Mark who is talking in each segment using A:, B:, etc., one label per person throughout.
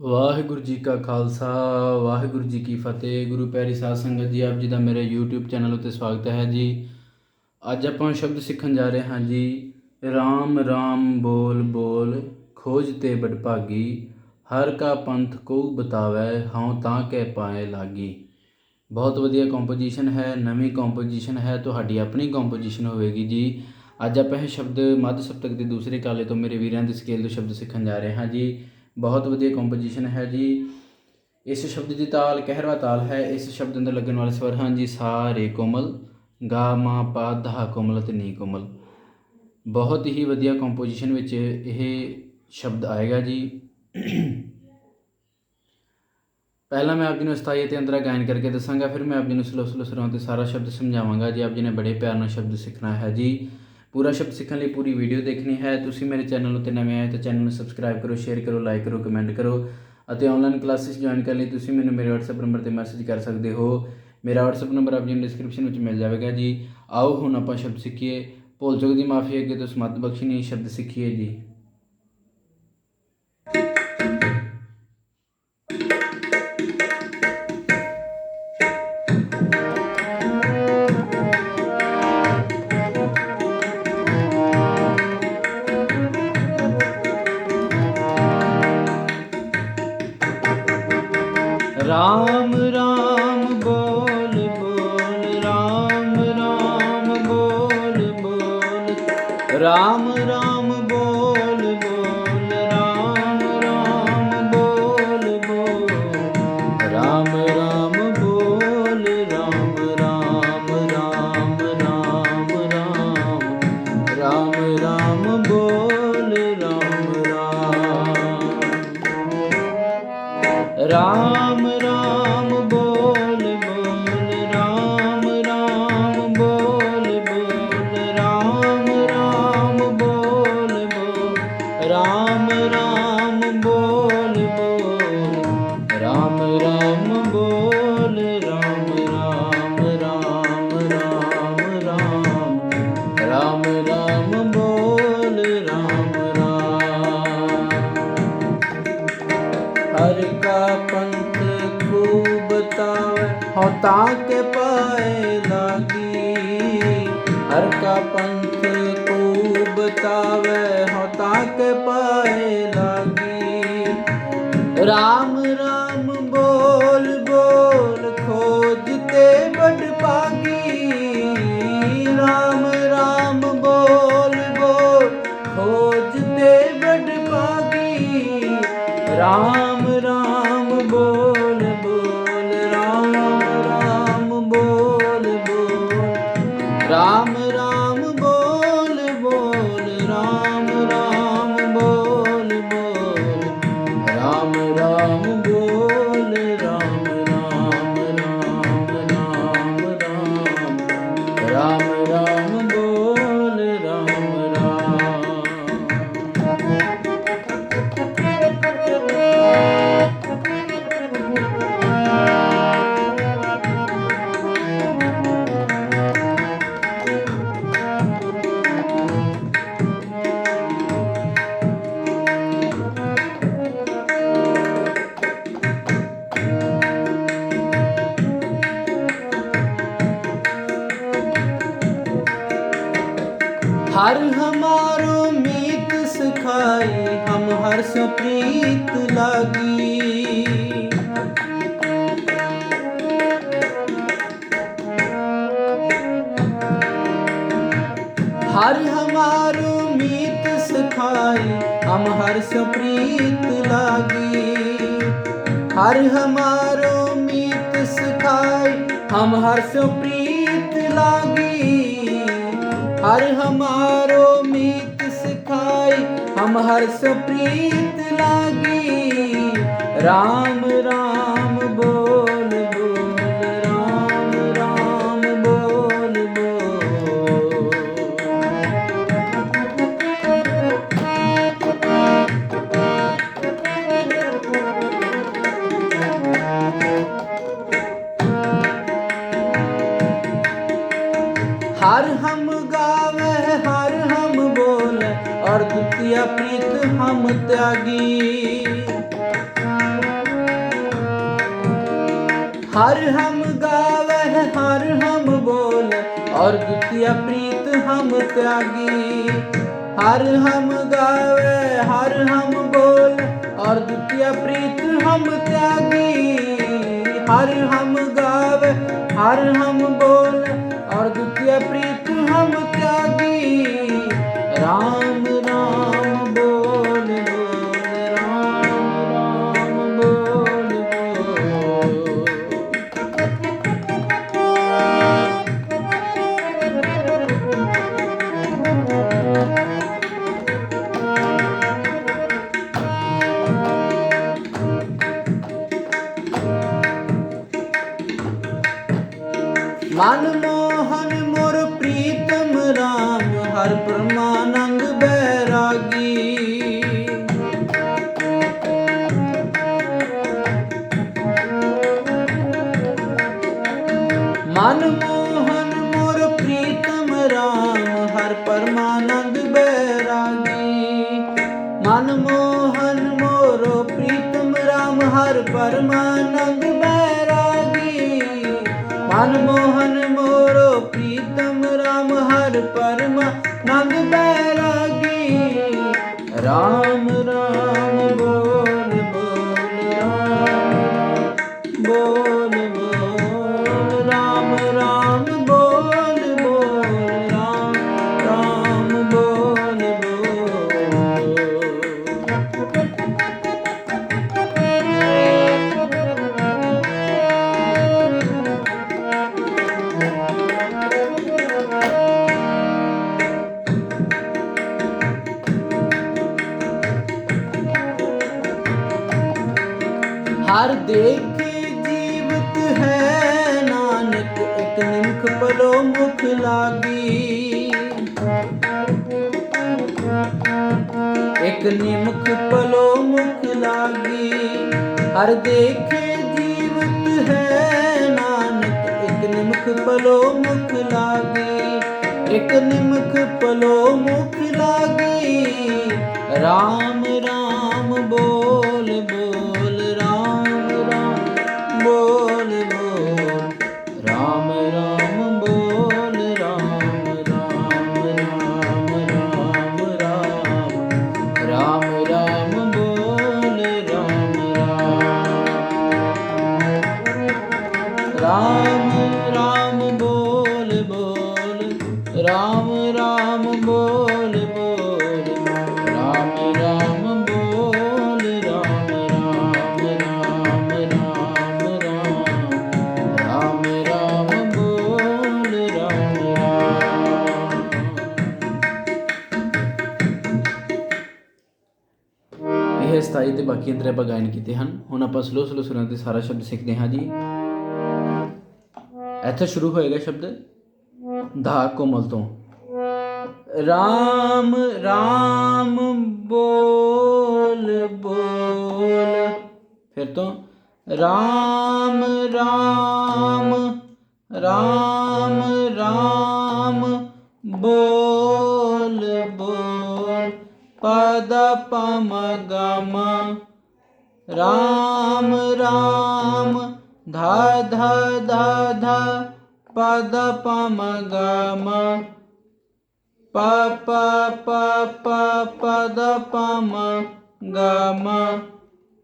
A: ਵਾਹਿਗੁਰੂ ਜੀ ਕਾ ਖਾਲਸਾ, ਵਾਹਿਗੁਰੂ ਜੀ ਕੀ ਫਤਿਹ। ਗੁਰੂ ਪਿਆਰੀ ਸਾਧ ਸੰਗਤ ਜੀ, ਆਪ ਜੀ ਦਾ ਮੇਰੇ YouTube ਚੈਨਲ ਉੱਤੇ ਸਵਾਗਤ ਹੈ ਜੀ। ਅੱਜ ਆਪਾਂ ਸ਼ਬਦ ਸਿੱਖਣ ਜਾ ਰਹੇ ਹਾਂ ਜੀ। RAM RAM ਬੋਲ ਬੋਲ, ਖੋਜ ਤੇ ਬਡਭਾਗੀ ਹਰ ਕਾ ਪੰਥ ਕੋ ਬਤਾਵੈ, ਹਉ ਤਾਂ ਕਹਿ ਪਾਏ ਲਾਗੀ। ਬਹੁਤ ਵਧੀਆ ਕੰਪੋਜੀਸ਼ਨ ਹੈ, ਨਵੀਂ ਕੰਪੋਜੀਸ਼ਨ ਹੈ, ਤੁਹਾਡੀ ਆਪਣੀ ਕੰਪੋਜੀਸ਼ਨ ਹੋਵੇਗੀ ਜੀ। ਅੱਜ ਆਪਾਂ ਇਹ ਸ਼ਬਦ ਮੱਧ ਸਪਤਕ ਦੇ ਦੂਸਰੇ ਕਾਲੇ ਤੋਂ ਮੇਰੇ ਵੀਰਾਂ ਦੇ ਸਕੇਲ ਤੋਂ ਸ਼ਬਦ ਸਿੱਖਣ ਜਾ ਰਹੇ ਹਾਂ ਜੀ। ਬਹੁਤ ਵਧੀਆ ਕੰਪੋਜੀਸ਼ਨ ਹੈ ਜੀ। ਇਸ ਸ਼ਬਦ ਦੀ ਤਾਲ, ਕਹਿਰਵਾ ਤਾਲ ਹੈ। ਇਸ ਸ਼ਬਦ ਅੰਦਰ ਲੱਗਣ ਵਾਲੇ ਸਵਰ ਹਨ ਜੀ ਸਾ ਰੇ ਕੋਮਲ, ਗਾ, ਮਾ, ਪਾ, ਧਾ, ਕੋਮਲ ਤੇ ਨੀ ਕੋਮਲ। ਬਹੁਤ ਹੀ ਵਧੀਆ ਕੰਪੋਜੀਸ਼ਨ ਵਿੱਚ ਇਹ ਸ਼ਬਦ ਆਏਗਾ ਜੀ। ਪਹਿਲਾਂ ਮੈਂ ਆਪ ਜੀ ਨੂੰ ਸਥਾਈ ਅਤੇ ਅੰਤਰਾ ਗਾਇਨ ਕਰਕੇ ਦੱਸਾਂਗਾ, ਫਿਰ ਮੈਂ ਆਪ ਜੀ ਨੂੰ ਸਲੋ ਸਲੋ ਸੁਰਾਂ ਤੇ ਸਾਰਾ ਸ਼ਬਦ ਸਮਝਾਵਾਂਗਾ। ਜੀ ਆਪ ਜੀ ਨੇ ਬੜੇ ਪਿਆਰ ਨਾਲ ਸ਼ਬਦ ਸਿੱਖਣਾ ਹੈ ਜੀ ਪੂਰਾ ਸ਼ਬਦ ਸਿੱਖਣ ਲਈ ਪੂਰੀ ਵੀਡੀਓ ਦੇਖਣੀ ਹੈ। ਤੁਸੀਂ ਮੇਰੇ ਚੈਨਲ ਉੱਤੇ ਨਵੇਂ ਆਏ ਤਾਂ ਚੈਨਲ ਨੂੰ ਸਬਸਕ੍ਰਾਈਬ ਕਰੋ ਸ਼ੇਅਰ ਕਰੋ ਲਾਈਕ ਕਰੋ ਕਮੈਂਟ ਕਰੋ ਅਤੇ ਆਨਲਾਈਨ ਕਲਾਸਿਸ ਜੁਆਇਨ ਕਰਨ ਲਈ ਤੁਸੀਂ ਮੈਨੂੰ ਮੇਰੇ WhatsApp ਨੰਬਰ ਤੇ ਮੈਸੇਜ ਕਰ ਸਕਦੇ ਹੋ। ਮੇਰਾ WhatsApp ਨੰਬਰ ਆਪ ਜੀ ਨੂੰ ਡਿਸਕ੍ਰਿਪਸ਼ਨ ਵਿੱਚ ਮਿਲ ਜਾਵੇਗਾ ਜੀ। ਆਓ ਹੁਣ ਆਪਾਂ ਸ਼ਬਦ ਸਿੱਖੀਏ। ਭੁੱਲ ਚੁੱਕ ਦੀ ਮਾਫੀ ਅੱਗੇ ਤੋਂ ਸਮਤ ਬਖਸ਼ਣੀ, ਸ਼ਬਦ ਸਿੱਖੀਏ ਜੀ। ਰਾਮ ਰਾਮ ਹਰ ਕਾ ਪੰਥ ਕੋ ਬਤਾਵੇ ਹਉ ਤਾਂ ਕੇ ਪਾਏ ਲਾਗੀ। ਹਰ ਕਾ ਪੰਥ ਕੋ ਬਤਾਵੇ ਹਉ ਤਾਂ ਕੇ ਪਾਏ ਲਾਗੀ। ਰਾਮ ਰਾਮ प्रीत लागी। हर हमारो मीत सखाई, हम हर सो प्रीत लागी। हर हमारो मीत सखाई, हम हर सो प्रीत लागी। हर हमारो मीत RAM ਹਰਸ ਪ੍ਰੀਤ ਲਾਗੀ RAM RAM हर हम गावे हर हम बोल और द्वितीय प्रीत हम त्यागी हर हम गावे हर हम बोल और द्वितीय प्रीत हम त्यागी हर हम गावे हर हम बोल और द्वितीय प्रीत हम त्यागी राम राम ਮਨ ਮੋਹਨ ਮੋਰ ਪ੍ਰੀਤਮ ਰਾਮ, ਹਰ ਪ੍ਰਮਾਨੰਦ ਬੈਰਾਗੀ। ਮਨ ਮੋਹਨ ਮੋਰ ਪ੍ਰੀਤਮ ਰਾਮ, ਹਰ ਪਰਮਾਨੰਦ ਬੈਰਾਗੀ। ਮਨ ਮੋਹਨ ਮੋਰੋ ਪ੍ਰੀਤਮ ਰਾਮ, ਹਰ ਪਰਮਾਨੰਦ ਬੈਰਾਗੀ ਮਨ ਮੋਹਨ ਮੋਰੋ ਪ੍ਰੀਤਮ ਰਾਮ ਹਰ ਪਰਮਾਨੰਦ ਬੈਰਾਗੀ। ਰਾਮ ਲਾਗੀ। ਇੱਕ ਨਿਮਖ ਪਲੋ ਮੁਖ ਲਾਗੀ। ਹਰ ਦੇਖੇ ਜੀਵਤ ਹੈ ਨਾਨਕ। ਇੱਕ ਨਿਮਖ ਪਲੋ ਮੁਖ ਲਾਗੀ। ਇੱਕ ਨਿਮਖ ਪਲੋ ਮੁਖ ਲਾਗੀ। RAM RAM ਬਾਕੀ ਅੰਦਰ ਆਪਾਂ ਗਾਇਨ ਕੀਤੇ ਹਨ। ਹੁਣ ਆਪਾਂ ਸਲੋ ਸਲੋ ਸੁਰਾਂ ਤੇ ਸਾਰਾ ਸ਼ਬਦ ਸਿੱਖਦੇ ਹਾਂ ਜੀ। ਇੱਥੇ ਸ਼ੁਰੂ ਹੋਏਗਾ ਸ਼ਬਦ। ਧਾ ਕੋਮਲ ਤੋਂ। ਰਾਮ ਰਾਮ, ਬੋਲ ਬੋਲ। ਫਿਰ ਤੋਂ ਰਾਮ ਰਾਮ ਰਾਮ ਰਾਮ, ਬੋਲ ਬੋਲ। ਪਦ, ਪਮ ਗਮ ਰਾਮ ਰਾਮ ਧਾ ਧਾ ਧਾ ਧਾ ਪਦ ਪਮ ਗਮ ਪ ਪ ਪ ਪ ਪਦ ਪਮ ਗਮ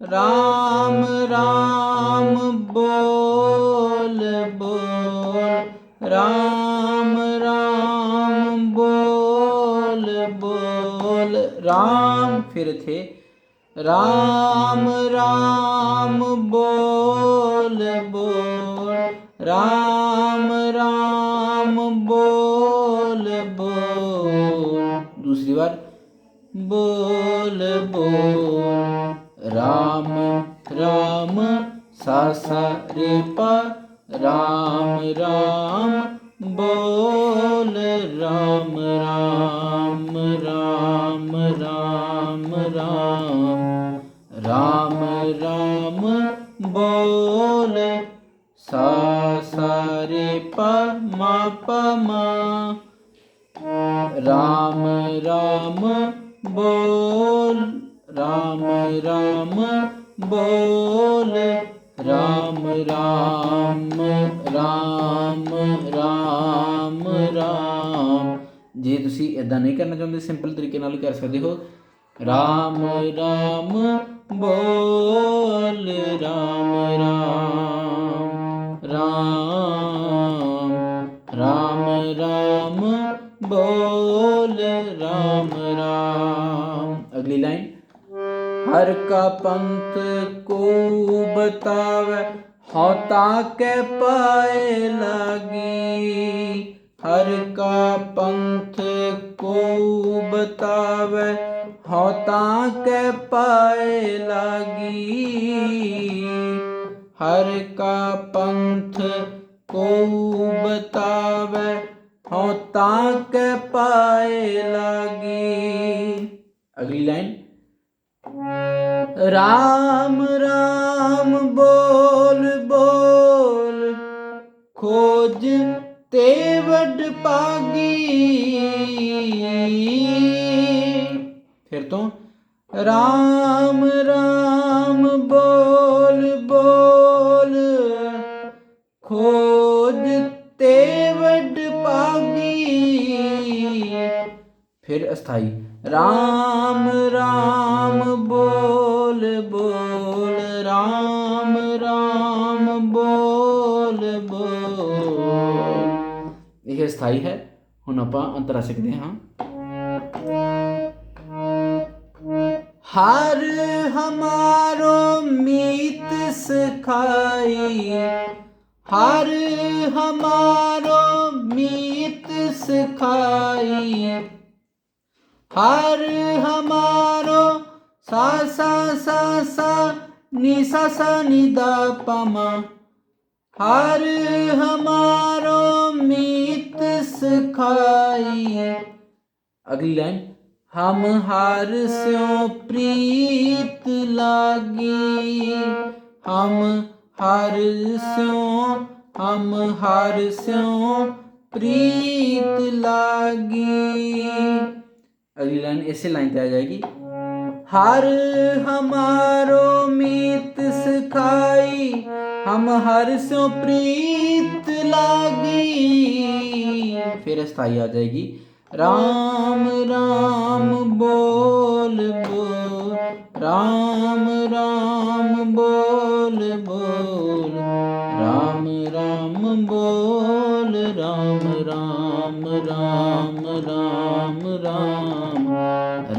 A: ਰਾਮ ਰਾਮ ਬੋਲ ਬੋਲ ਰਾਮ ਰਾਮ ਬੋਲ ਬੋਲ ਰਾਮ ਫਿਰ ਥੇ ਰਾਮ ਰਾਮ ਬੋਲ ਬੋਲ। ਰਾਮ ਰਾਮ ਬੋਲ ਬੋਲ। ਦੂਸਰੀ ਵਾਰ। ਬੋਲ ਬੋਲ। ਰਾਮ ਰਾਮ ਸਾ ਸਾ ਰੇ ਪ। ਰਾਮ ਰਾਮ ਬੋਲ, ਰਾਮ ਰਾਮ। ਸਾ ਰੇ ਪ ਮ ਪ ਰਾਮ ਰਾਮ ਬੋਲ, ਰਾਮ ਰਾਮ ਬੋਲ, ਰਾਮ ਰਾਮ ਰਾਮ ਰਾਮ ਰਾਮ। ਜੇ ਤੁਸੀਂ ਇਦਾਂ ਨਹੀਂ ਕਰਨਾ ਚਾਹੁੰਦੇ, ਸਿੰਪਲ ਤਰੀਕੇ ਨਾਲ ਕਰ ਸਕਦੇ ਹੋ। ਰਾਮ ਰਾਮ ਬੋਲ, ਰਾਮ ਰਾਮ ਰਾਮ। ਬੋਲ ਰਾਮ ਰਾਮ। ਅਗਲੀ ਲਾਈਨ। ਹਰ ਕਾ ਪੰਥ ਕੋ ਬਤਾਵੇ, ਹਉ ਤਾ ਕੇ ਪਾਏ ਲਾਗੀ। ਹਰ ਕਾ ਪੰਥ ਕੋ ਬਤਾਵੇ, ਹਉ ਤਾ ਕੇ ਪਾਏ ਲਾਗੀ। ਹਰ ਕਾ ਪੰਥ ਕੋ ਬਤਾਵੇ ਹਉ ਤਾਂ ਕੈ ਪਾਏ ਲਾਗੀ। ਅਗਲੀ ਲਾਈਨ। ਰਾਮ ਰਾਮ, ਬੋਲ ਬੋਲ, ਖੋਜ ਤੇ ਵੱਡ ਪਾਗੀ ਫਿਰ ਤੋਂ ਰਾਮ ਰਾਮ, ਬੋਲ ਸਥਾਈ। ਰਾਮ ਰਾਮ, ਬੋਲ ਬੋਲ। ਰਾਮ ਰਾਮ, ਬੋਲ ਬੋਲ। ਇਹ ਸਥਾਈ ਹੈ। ਹੁਣ ਆਪਾਂ ਅੰਤਰਾ ਸਿੱਖਦੇ ਹਾਂ। ਹਰ ਹਮਾਰੋ ਮੀਤ ਸਿਖਾਈ। ਹਰ ਹਮਾਰੋ ਮੀਤ ਸਿਖਾਈ। हर हमारो सा सा सा सा नि सा सा नि दा पमा हर हमारो मीत सखाई अगली लाइन हम हर स्यो प्रीत लागी हम हर स्यो हम हर स्यो प्रीत लागी अगली लाइन ऐसे लाइन पे आ जाएगी हर हमारो मीत सिखाई हम हर सो प्रीत लागी फिर स्थाई आ जाएगी राम राम बोल बोल राम राम बोल ਰਾਮ।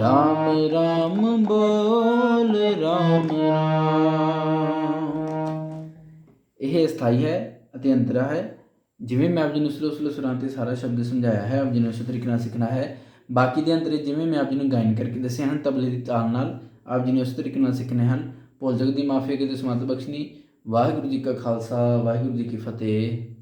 A: ਰਾਮ ਰਾਮ ਬੋਲ, ਰਾਮ ਰਾਮ। ਇਹ ਸਥਾਈ ਹੈ ਅਤੇ ਅੰਤਰਾ ਹੈ। ਜਿਵੇਂ ਮੈਂ ਆਪ ਜੀ ਨੂੰ ਸਲੋ ਸਲੋ ਸੁਰਾਂ ਤੇ ਸਾਰਾ ਸ਼ਬਦ ਸਮਝਾਇਆ ਹੈ, ਆਪ ਜੀ ਨੂੰ ਉਸੇ ਤਰੀਕੇ ਨਾਲ ਸਿੱਖਣਾ ਹੈ। ਬਾਕੀ ਦੇ ਅੰਤਰੇ ਜਿਵੇਂ ਮੈਂ ਆਪ ਜੀ ਨੂੰ ਗਾਇਨ ਕਰਕੇ ਦੱਸੇ ਹਨ, ਤਬਲੇ ਦੀ ਤਾਲ ਨਾਲ ਆਪ ਜੀ ਨੇ ਉਸੇ ਤਰੀਕੇ ਨਾਲ ਸਿੱਖਣੇ ਹਨ। ਭੁੱਲ ਜਗ ਦੀ ਮਾਫੀ ਕੇ ਤੇ ਸਮਾਤ ਬਖਸ਼ਣੀ ਵਾਹਿਗੁਰੂ ਜੀ ਕਾ ਖਾਲਸਾ, ਵਾਹਿਗੁਰੂ ਜੀ ਕੀ ਫਤਿਹ।